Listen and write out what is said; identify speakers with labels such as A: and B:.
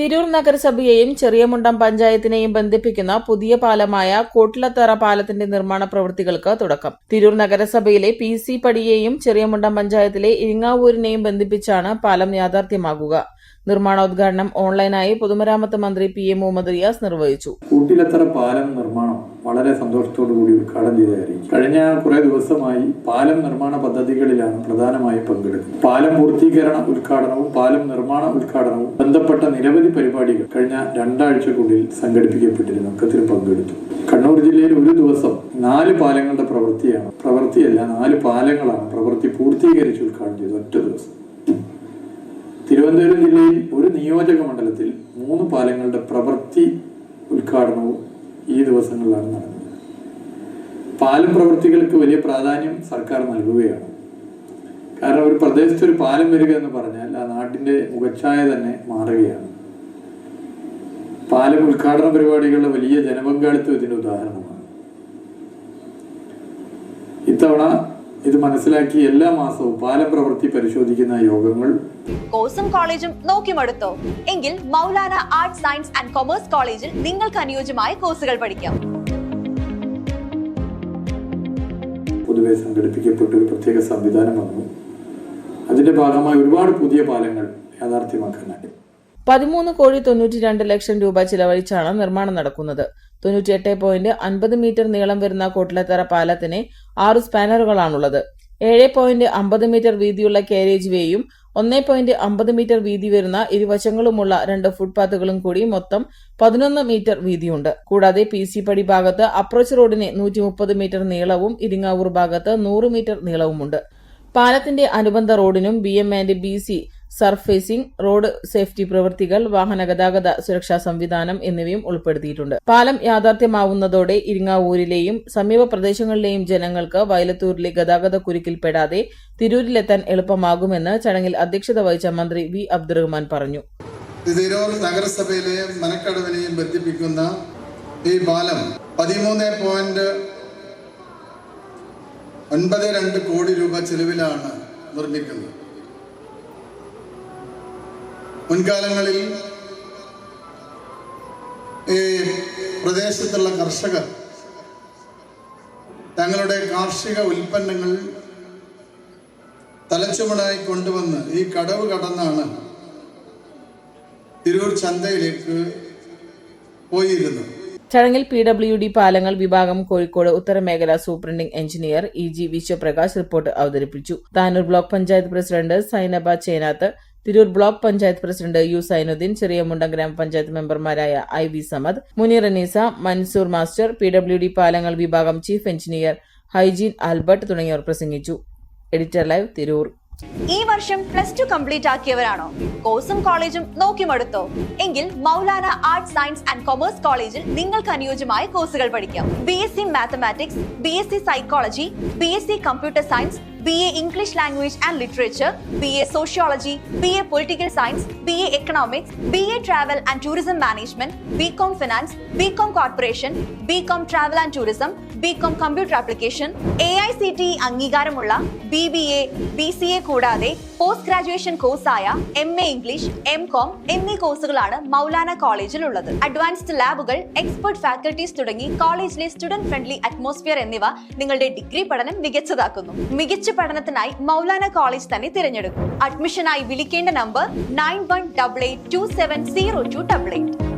A: തിരൂർ നഗരസഭയെയും ചെറിയമുണ്ടം പഞ്ചായത്തിനെയും ബന്ധിപ്പിക്കുന്ന പുതിയ പാലമായ കോട്ടിലത്തറ പാലത്തിന്റെ നിർമ്മാണ പ്രവൃത്തികൾക്ക് തുടക്കം. തിരൂർ നഗരസഭയിലെ പി സി പടിയെയും ചെറിയമുണ്ടം പഞ്ചായത്തിലെ ഇരിങ്ങാവൂരിനെയും ബന്ധിപ്പിച്ചാണ് പാലം യാഥാർത്ഥ്യമാകുക. നിർമ്മാണോദ്ഘാടനം ഓൺലൈനായി പൊതുമരാമത്ത് മന്ത്രി പി എ മുഹമ്മദ് റിയാസ് നിർവഹിച്ചു.
B: കൂട്ടിലത്തറ പാലം നിർമ്മാണം വളരെ സന്തോഷത്തോടു കൂടി ഉദ്ഘാടനം ചെയ്തായിരിക്കും കഴിഞ്ഞ കുറെ ദിവസമായി പാലം നിർമ്മാണ പദ്ധതികളിലാണ് പ്രധാനമായും പങ്കെടുക്കുന്നത്. പാലം പൂർത്തീകരണ ഉദ്ഘാടനവും പാലം നിർമ്മാണ ഉദ്ഘാടനവും ബന്ധപ്പെട്ട നിരവധി പരിപാടികൾ കഴിഞ്ഞ രണ്ടാഴ്ചക്കുള്ളിൽ സംഘടിപ്പിക്കപ്പെട്ടിരുന്നു. അക്കത്തിൽ പങ്കെടുത്തു. കണ്ണൂർ ജില്ലയിൽ ഒരു ദിവസം നാല് പാലങ്ങളുടെ പ്രവൃത്തിയാണ് പ്രവൃത്തിയല്ല നാല് പാലങ്ങളാണ് പ്രവൃത്തി പൂർത്തീകരിച്ച് ഉദ്ഘാടനം ചെയ്തത് ഒറ്റ ദിവസം. തിരുവനന്തപുരം ജില്ലയിൽ ഒരു നിയോജക മണ്ഡലത്തിൽ മൂന്ന് പാലങ്ങളുടെ പ്രവൃത്തി ഉദ്ഘാടനവും ഈ ദിവസങ്ങളിലാണ് നടന്നത് പാലം പ്രവൃത്തികൾക്ക് വലിയ പ്രാധാന്യം സർക്കാർ നൽകുകയാണ്. കാരണം ഒരു പ്രദേശത്ത് ഒരു പാലം വരിക എന്ന് പറഞ്ഞാൽ ആ നാട്ടിന്റെ മുഖച്ഛായ തന്നെ മാറുകയാണ്. പാലം ഉദ്ഘാടന പരിപാടികളുടെ വലിയ ജനപങ്കാളിത്തം ഇതിന്റെ ഉദാഹരണമാണ്. ഇത്തവണ ഇത് മനസ്സിലാക്കി എല്ലാ മാസവും പാലം പ്രവൃത്തി പരിശോധിക്കുന്ന യോഗങ്ങൾ
C: കോഴ്സും കോളേജും നോക്കി മടുത്തോ? എങ്കിൽ Maulana arts science and commerce കോളേജിൽ നിങ്ങൾക്ക് അനുയോജ്യമായ കോഴ്സുകൾ പഠിക്കാം.
B: പൊതുവെ സംഘടിപ്പിക്കപ്പെട്ട ഒരു പ്രത്യേക സംവിധാനം വന്നു. അതിന്റെ ഭാഗമായി ഒരുപാട് പുതിയ പാലങ്ങൾ യാഥാർത്ഥ്യമാക്കാനായി.
A: പതിമൂന്ന് കോടി തൊണ്ണൂറ്റി രണ്ട് ലക്ഷം രൂപ ചിലവഴിച്ചാണ് നിർമ്മാണം നടക്കുന്നത്. തൊണ്ണൂറ്റിയെട്ട് പോയിന്റ് അൻപത് മീറ്റർ നീളം വരുന്ന കോട്ടിലത്തറ പാലത്തിന് ആറ് സ്പാനറുകളാണുള്ളത്. ഏഴ് പോയിന്റ് അമ്പത് മീറ്റർ വീതിയുള്ള കാരേജ് വേയും. ഒന്നേ പോയിന്റ് അമ്പത് മീറ്റർ വീതി വരുന്ന ഇരുവശങ്ങളുമുള്ള രണ്ട് ഫുട്പാത്തുകളും കൂടി മൊത്തം പതിനൊന്ന് മീറ്റർ വീതിയുണ്ട്. കൂടാതെ പി സി പടി ഭാഗത്ത് അപ്രോച്ച് റോഡിന് നൂറ്റി മുപ്പത് മീറ്റർ നീളവും ഇരിങ്ങാവൂർ ഭാഗത്ത് നൂറ് മീറ്റർ നീളവുമുണ്ട്. പാലത്തിന്റെ അനുബന്ധ റോഡിനും B M and B C surfacing road safety പ്രവൃത്തികൾ വാഹന ഗതാഗത സുരക്ഷാ സംവിധാനം എന്നിവയും ഉൾപ്പെടുത്തിയിട്ടുണ്ട്. പാലം യാഥാർത്ഥ്യമാവുന്നതോടെ ഇരിങ്ങാവൂരിലെയും സമീപ പ്രദേശങ്ങളിലെയും ജനങ്ങൾക്ക് വയലത്തൂരിലെ ഗതാഗത കുരുക്കിൽപ്പെടാതെ തിരൂരിലെത്താൻ എളുപ്പമാകുമെന്ന് ചടങ്ങിൽ അധ്യക്ഷത വഹിച്ച മന്ത്രി വി. അബ്ദുറഹ്മാൻ പറഞ്ഞു.
D: തിരൂർ മനക്കടവിനെയും ബന്ധിപ്പിക്കുന്ന ഈ പാലം പതിമൂന്ന് പോയിന്റ് ഒൻപത് രണ്ട് കോടി രൂപ ചെലവിലാണ് നിർമ്മിക്കുന്നത്. മുൻകാലങ്ങളിൽ ഈ പ്രദേശത്തുള്ള കർഷകർ തങ്ങളുടെ കാർഷിക ഉൽപ്പന്നങ്ങൾ തലച്ചുമടായി കൊണ്ടുവന്ന് ഈ കടവ് കടന്നാണ് തിരൂർ ചന്തയിലേക്ക് പോയിരുന്നത്.
A: ചടങ്ങിൽ പി ഡബ്ല്യു ഡി പാലങ്ങൾ വിഭാഗം Kozhikode ഉത്തരമേഖല superintending engineer E G Vishwaprakash report അവതരിപ്പിച്ചു. Tanur block panchayat president Sainaba Chenath Tirur block panchayat president U Sainuddin Cheriyamundam ഗ്രാമപഞ്ചായത്ത് മെമ്പർമാരായ I V Samad Muneer Anisa Mansoor master P W D പാലങ്ങൾ വിഭാഗം chief engineer Hygin Albert തുടങ്ങിയവർ പ്രസംഗിച്ചു. Editor live Tirur.
C: ഈ വർഷം plus two complete ആക്കിയവരാണോ? കോഴ്സും കോളേജും നോക്കി മടുത്തോ എങ്കിൽ Maulana arts science and commerce കോളേജിൽ നിങ്ങൾക്ക് അനുയോജ്യമായ കോഴ്സുകൾ പഠിക്കാം. B S C mathematics B S C psychology B S C computer science B A English language and literature B A sociology B A political science B A economics B A travel and tourism management B com finance B com corporation B com travel and tourism B com computer application A I C T അംഗീകാരമുള്ള B B A B C A കൂടാതെ post graduation കോഴ്സായ M A English M com എന്നീ കോഴ്സുകളാണ് മൗലാന കോളേജിൽ ഉള്ളത് advanced ലാബുകൾ expert faculties തുടങ്ങി കോളേജിലെ student friendly atmosphere എന്നിവ നിങ്ങളുടെ ഡിഗ്രി പഠനം മികച്ചതാക്കുന്നു. മികച്ച പഠനത്തിനായി മൗലാന കോളേജ് തന്നെ തിരഞ്ഞെടുക്കും. അഡ്മിഷനായി വിളിക്കേണ്ട number nine one double eight two seven zero two double eight